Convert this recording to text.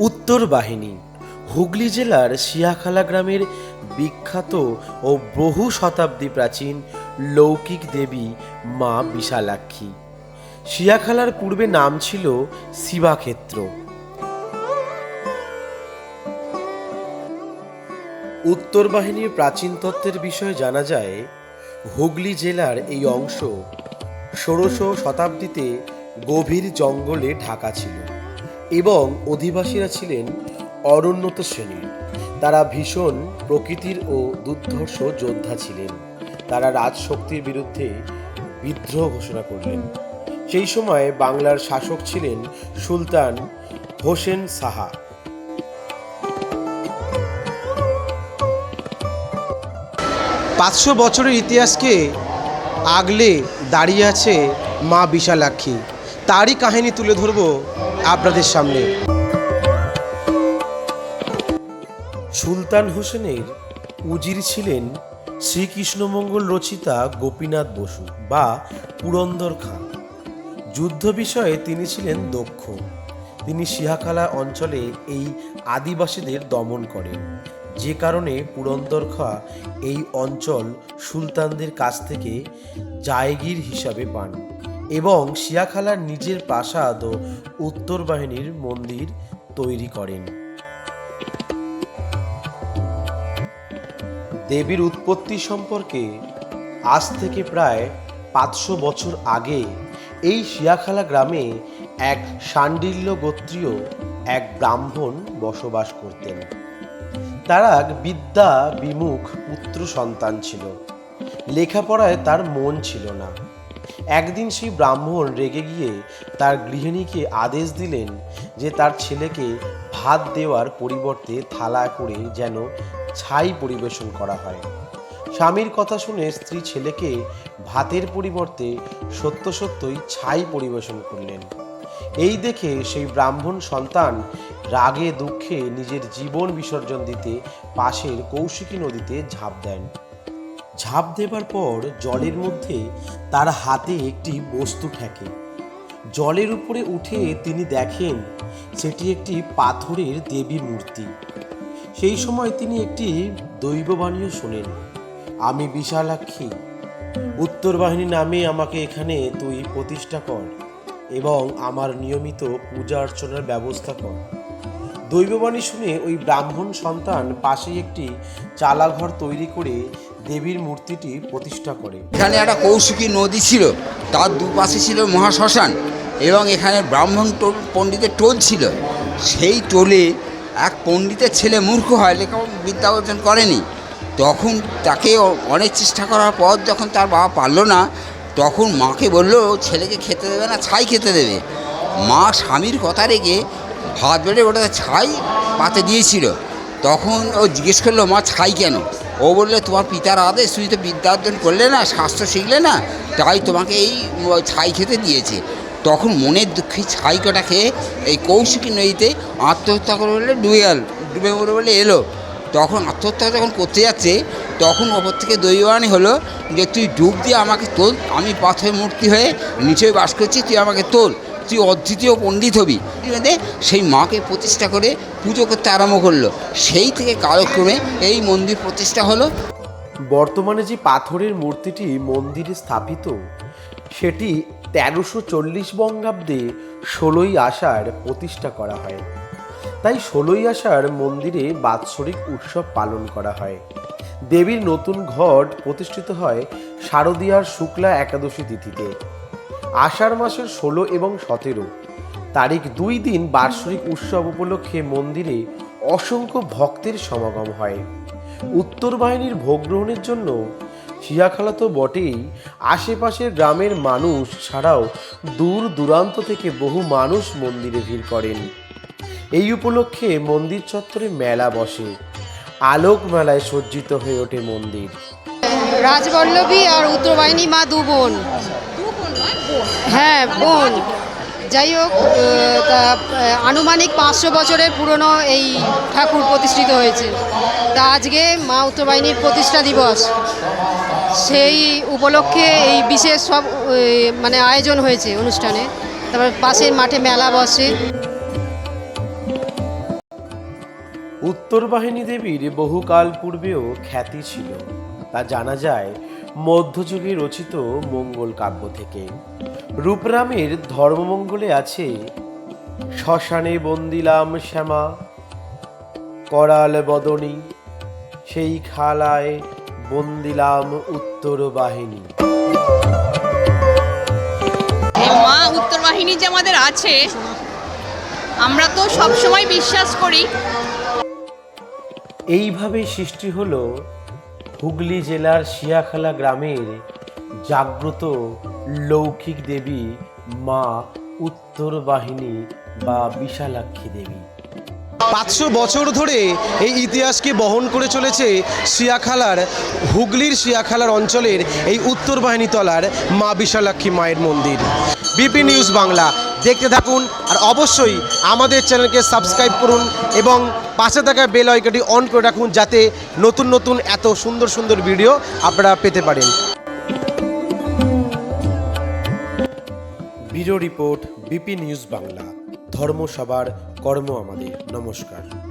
উত্তর বাহিনী। হুগলি জেলার শিয়াখালা গ্রামের বিখ্যাত ও বহু শতাব্দী প্রাচীন লৌকিক দেবী মা বিশালাক্ষী। শিয়াখালার পূর্বে নাম ছিল শিবাক্ষেত্র। উত্তর বাহিনীর প্রাচীন তত্ত্বের বিষয়ে জানা যায়, হুগলি জেলার এই অংশ ষোড়শ শতাব্দীতে গভীর জঙ্গলে ঢাকা ছিল। এবং অধিবাসীরা ছিলেন অরুন্নত শ্রেণির। তারা ভীষণ প্রকৃতির ও দুর্ধর্ষ যোদ্ধা ছিলেন। তারা রাজশক্তির বিরুদ্ধে বিদ্রোহ ঘোষণা করলেন। সেই সময় বাংলার শাসক ছিলেন সুলতান হোসেন সাহা। পাঁচশো বছরের ইতিহাসকে আগলে দাঁড়িয়ে আছে মা বিশালাক্ষী। তারই কাহিনী তুলে ধরব আপনাদের সামনে। সুলতান হোসেনের উজির ছিলেন শ্রীকৃষ্ণমঙ্গল রচিতা গোপীনাথ বসু বা পুরন্দর খাঁ যুদ্ধ বিষয়ে তিনি ছিলেন দক্ষ। তিনি সিহাখালা অঞ্চলে এই আদিবাসীদের দমন করেন। যে কারণে পুরন্দর খাঁ এই অঞ্চল সুলতানদের কাছ থেকে জায়গির হিসাবে পান। এবং শিয়াখালার নিজের প্রাসাদ ও উত্তর বাহিনীর মন্দির তৈরি করেন। দেবীর উৎপত্তি সম্পর্কে আজ থেকে প্রায় পাঁচশো বছর আগে এই শিয়াখালা গ্রামে এক শাণ্ডিল্য গোত্রীয় এক ব্রাহ্মণ বসবাস করতেন। তারা বিদ্যা বিমুখ পুত্র সন্তান ছিল। লেখাপড়ায় তার মন ছিল না। একদিন সেই ব্রাহ্মণ রেগে গিয়ে তার গৃহিণীকে আদেশ দিলেন যে তার ছেলেকে ভাত দেওয়ার পরিবর্তে থালা করে যেন ছাই পরিবেশন করা হয়। স্বামীর কথা শুনে স্ত্রী ছেলেকে ভাতের পরিবর্তে সত্য সত্যই ছাই পরিবেশন করলেন। এই দেখে সেই ব্রাহ্মণ সন্তান রাগে দুঃখে নিজের জীবন বিসর্জন দিতে পাশের কৌশিকী নদীতে ঝাঁপ দেন। ঝাঁপ দেবার পর জলের মধ্যে তার হাতে একটি বস্তু ঠেকে। জলের উপরে উঠে তিনি দেখেন সেটি একটি পাথরের দেবী মূর্তি। সেই সময় তিনি একটি দৈববাণীও শোনেন, আমি বিশালাক্ষী, উত্তর বাহিনী নামে আমাকে এখানে তুই প্রতিষ্ঠা কর এবং আমার নিয়মিত পূজা অর্চনার ব্যবস্থা কর। দৈববাণী শুনে ওই ব্রাহ্মণ সন্তান পাশেই একটি চালাঘর তৈরি করে দেবীর মূর্তিটি প্রতিষ্ঠা করে। এখানে একটা কৌশিকী নদী ছিল, তার দুপাশে ছিল মহাশ্মশান এবং এখানে ব্রাহ্মণ টোল, পণ্ডিতের টোল ছিল। সেই টোলে এক পণ্ডিতের ছেলে মূর্খ হয় লেখা বিদ্যা অর্জন করেনি। তখন তাকে অনেক চেষ্টা করার পর যখন তার বাবা পারল না, তখন মাকে বলল, ছেলেকে খেতে দেবে না, ছাই খেতে দেবে। মা স্বামীর কথা রেখে ভাত বেড়ে ওটা ছাই পাতে দিয়েছিল। তখন ও জিজ্ঞেস করল, মা, ছাই কেন? ও বললে, তোমার পিতার আদেশ? তুমি তো বিদ্যা অর্জন করলে না, শাস্ত্র শিখলে না? তাই তোমাকে এই ছাই খেতে দিয়েছে। তখন মনের দুঃখে ছাই কটা খেয়ে এই কৌশিকী নদীতে আত্মহত্যা করে বলে ডুবে গেল, ডুবে মরে বলে এলো। তখন আত্মহত্যা যখন করতে যাচ্ছে, তখন ওপর থেকে দৈবানি হলো যে, তুই ডুব দিয়ে আমাকে তোল, আমি পাথরের মূর্তি হয়ে নিচে বাস করছি, তুই আমাকে তোল। তুই অদ্বিতীয় পণ্ডিত হবি। সেই মাকে প্রতিষ্ঠা করে পুজো করতে আরম্ভ করল। সেই থেকে কালক্রমে এই মন্দির প্রতিষ্ঠা হলো। বর্তমানে যে পাথরের মূর্তিটি মন্দিরে স্থাপিত, সেটি তেরোশো চল্লিশ বঙ্গাব্দে ষোলোই আষাঢ় প্রতিষ্ঠা করা হয়। তাই ষোলোই আষাঢ় মন্দিরে বাৎসরিক উৎসব পালন করা হয়। দেবীর নতুন ঘট প্রতিষ্ঠিত হয় শারদীয়ার শুক্লা একাদশী তিথিতে। আষাঢ় মাসের ষোলো এবং সতেরো। তারিখ দুই দিন বার্ষিক উৎসব উপলক্ষে মন্দিরে অসংখ্য ভক্তের সমাগম হয়। উত্তর বাহিনীর ভোগ গ্রহণের জন্য শিয়াখালা তো বটেই, আশেপাশের গ্রামের মানুষ ছাড়াও দূর দূরান্ত থেকে বহু মানুষ মন্দিরে ভিড় করেন। এই উপলক্ষে মন্দির চত্বরে মেলা বসে। আলোক মেলায় সজ্জিত হয়ে ওঠে মন্দির। রাজবল্লভী আর উত্তরবাহিনী মা দু বোন হ্যাঁ বোন। যাই হোক তা আনুমানিক পাঁচশো বছরের পুরনো এই ঠাকুর প্রতিষ্ঠিত হয়েছে। তা আজকে মা উত্তরবাহিনীর প্রতিষ্ঠা দিবস। সেই উপলক্ষে এই বিশেষ সব মানে আয়োজন হয়েছে অনুষ্ঠানে। তারপর পাশের মাঠে মেলা বসে। উত্তর বাহিনী দেবীর বহুকাল পূর্বেও খ্যাতি ছিল। তা জানা যায় মধ্যযুগে রচিত মঙ্গল কাব্য থেকে। রূপরামের ধর্মমঙ্গলে আছে শ্মশানে বন্দিলাম শ্যামা করাল বদনী সেই খালায় বন্দিলাম উত্তর বাহিনী। মা উত্তর বাহিনী যে আমাদের আছে আমরা তো সবসময় বিশ্বাস করি। এইভাবে সৃষ্টি হলো হুগলি জেলার শিয়াখালা গ্রামের জাগ্রত লৌকিক দেবী মা উত্তর বাহিনী বা বিশালাক্ষী দেবী। পাঁচশো বছর ধরে এই ইতিহাসকে বহন করে চলেছে শিয়াখালার, হুগলির শিয়াখালার অঞ্চলের এই উত্তর বাহিনী তলার মা বিশালাক্ষী মায়ের মন্দির। বিপি নিউজ বাংলা, দেখতে থাকুন আর অবশ্যই আমাদের চ্যানেলকে সাবস্ক্রাইব করুন এবং পাশে থাকা বেল আইকনটি অন করে রাখুন যাতে নতুন নতুন এত সুন্দর সুন্দর ভিডিও আপনারা পেতে পারেন। Bureau report, BP news Bangla. ধর্ম সবার কর্ম আমাদের। নমস্কার।